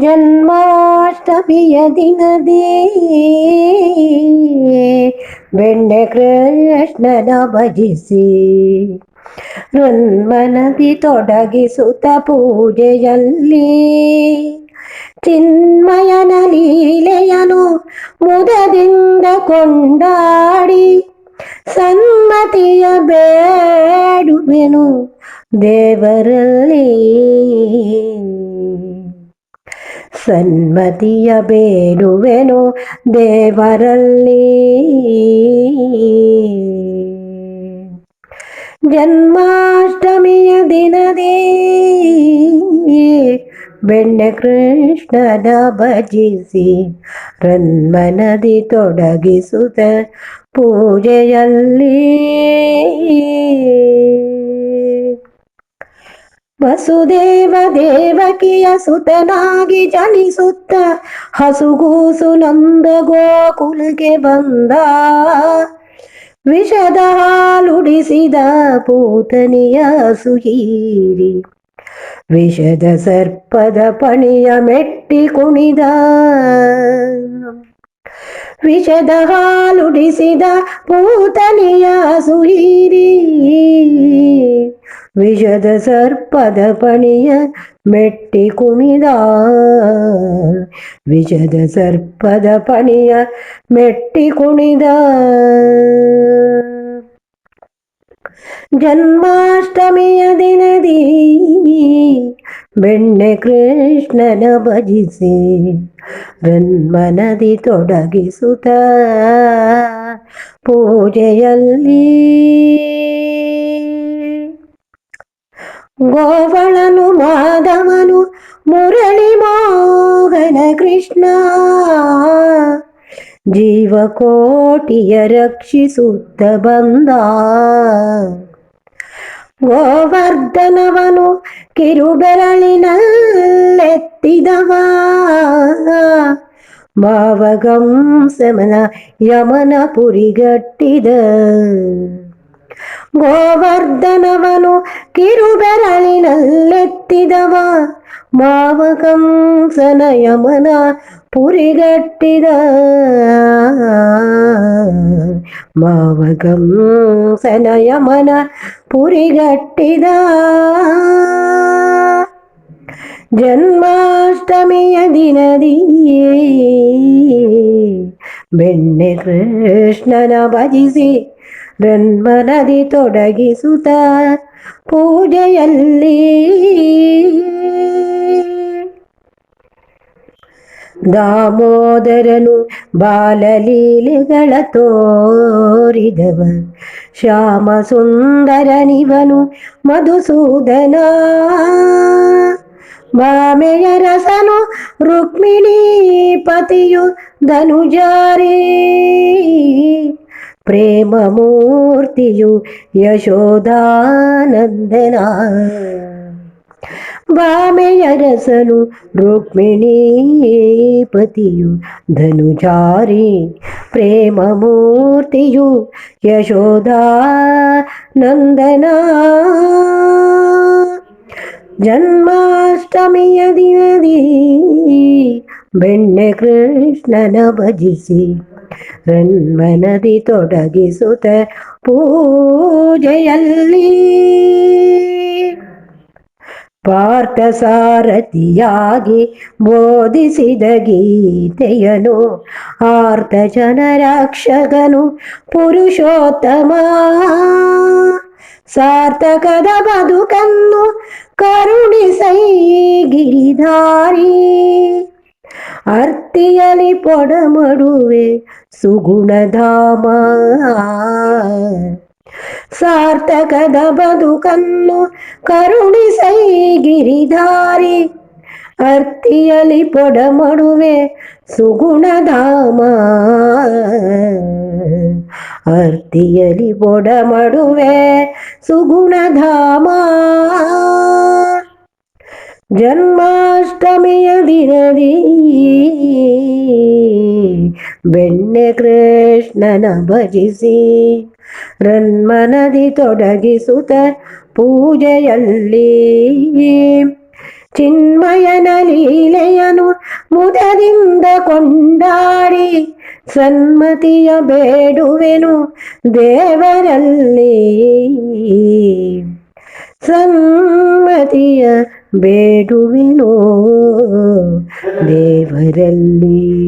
ಜನ್ಮಾಷ್ಟಮಿಯ ದಿನದೇ. ಬೆಣ್ಣೆ ಕೃಷ್ಣನ ಭಜಿಸಿ ಮನದಿ ತೊಡಗಿಸುತ್ತ ಪೂಜೆಯಲ್ಲಿ. ಚಿನ್ಮಯನ ಲೀಲೆಯನು ಮುದದಿಂದ ಕೊಂಡಾಡಿ, ಸನ್ಮತಿಯ ಬೇಡುವೆನು ದೇವರಲ್ಲಿ. ಸನ್ಮತಿಯ ಬೇಡುವೆನು ದೇವರಲ್ಲಿ. ಜನ್ಮಾಷ್ಟಮಿಯ ದಿನದೇ ಬೆಣ್ಣೆ ಕೃಷ್ಣನ ಭಜಿಸಿ ರನ್ಮನದಿ ತೊಡಗಿಸುತ್ತ ಪೂಜೆಯಲ್ಲಿ. ವಸುದೇವ ದೇವಕಿಯ ಸುತನಾಗಿ ಜನಿಸುತ್ತ ಹಸುಗೂಸು ನಂದ ಗೋಕುಲಕ್ಕೆ ಬಂದ. ವಿಷದ ಹಾಲುಡಿಸಿದ ಪೂತನಿಯ ಸುಹೀರಿ. ವಿಷದ ಸರ್ಪದ ಪಣಿಯ ಮೆಟ್ಟಿ ಕುಣಿದ. ವಿಷದ ಹಾಲುಡಿಸಿದ ಪೂತನಿಯ ಸುಹೀರಿ. ವಿಷದ ಸರ್ಪದ ಪಣಿಯ ಮೆಟ್ಟಿ ಕುಣಿದ. ವಿಷದ ಸರ್ಪದ ಪಣಿಯ ಮೆಟ್ಟಿ ಕುಣಿದ. ಜನ್ಮಾಷ್ಟಮಿಯ ದಿನದಿ ಬೆಣ್ಣೆ ಕೃಷ್ಣನ ಭಜಿಸಿ ರನ್ಮನದಿ ತೊಡಗಿಸುತ್ತ. ಪೂಜೆಯಲ್ಲಿ ಗೋವಳನು ಮಾಧವನು ಮುರಳಿ ಮೋಹನ ಕೃಷ್ಣ. ಜೀವಕೋಟಿಯ ರಕ್ಷಿಸುತ್ತ ಬಂದ ಗೋವರ್ಧನವನು ಕಿರುಬೆರಳಿನಲ್ಲೆತ್ತಿದವ. ಮಾವಗಂಸಮನ ಯಮನ ಪುರಿಗಟ್ಟಿದ ಗೋವರ್ಧನವನು ಕಿರುಬೆರಳಿನಲ್ಲೆತ್ತಿದವ. ಮಾವಕಂಸನ ಯಮನ ಪುರಿಗಟ್ಟಿದ. ಮಾವಕಂಸನ ಯಮನ ಪುರಿಗಟ್ಟಿದ. ಜನ್ಮಾಷ್ಟಮಿಯ ದಿನದಿ ಬೆಣ್ಣೆ ಕೃಷ್ಣನ ಭಜಿಸಿ ರನ್ಮನದಿ ತೊಡಗಿಸುತ್ತ ಪೂಜೆಯಲ್ಲಿ. ದಾಮೋದರನು ಬಾಲಲೀಲೆಗಳ ತೋರಿದವ ಶ್ಯಾಮ ಸುಂದರನಿವನು ಮಧುಸೂದನ. ಬಾಮೆಯ ರಸನು ರುಕ್ಮಿಣಿ ಪತಿಯು ಧನುಜಾರಿ ಪ್ರೇಮ ಮೂರ್ತಿಯು ಯಶೋದಾನಂದನ ಬಾಮೆಯ ರಸನು ರುಕ್ಮಿಣಿ ಪತಿಯು ಧನುಜಾರಿ ಪ್ರೇಮ ಮೂರ್ತಿಯು ಯಶೋದಾನಂದನ ಜನ್ಮಾಷ್ಟಮಿಯ ದಿನದಿ ಬೆಣ್ಣೆ ಕೃಷ್ಣನ ಭಜಿಸಿ ರನ್ಮನದಿ ತೊಡಗಿಸುತ್ತ ಪೂಜೆಯಲ್ಲಿ. ಪಾರ್ಥ ಸಾರಥಿಯಾಗಿ ಬೋಧಿಸಿದ ಗೀತೆಯನು ಆರ್ತ ಜನರಕ್ಷಕನು ಪುರುಷೋತ್ತಮ ಸಾರ್ಥಕದ ಬದುಕನ್ನು ಕರುಣಿಸೈ ಗಿರಿಧಾರಿ ಅರ್ತಿಯಲಿ ಪೊಡಮಡುವೆ ಸುಗುಣಧಾಮ ಸಾರ್ಥಕದ ಬದುಕನ್ನು ಕರುಣಿಸೈ ಗಿರಿಧಾರಿ ಅರ್ತಿಯಲಿ ಪೊಡಮಡುವೆ ಸುಗುಣಧಾಮ ಅರ್ತಿಯಲಿ ಪೊಡಮಡುವೆ ಸುಗುಣಧಾಮ ಜನ್ಮಾಷ್ಟಮಿಯ ದಿನದಿ ಬೆಣ್ಣೆ ಕೃಷ್ಣನ ಭಜಿಸಿ ರನ್ಮನದಿ ತೊಡಗಿಸುತ್ತ ಪೂಜೆಯಲ್ಲಿ ಚಿನ್ಮಯನ ಲೀಲೆಯನು ಮುದದಿಂದ ಕೊಂಡಾಡಿ ಸನ್ಮತಿಯ ಬೇಡುವೆನು ದೇವರಲ್ಲಿ. ಸನ್ಮತಿಯ ಬೇಡುವೆನು ದೇವರಲ್ಲಿ.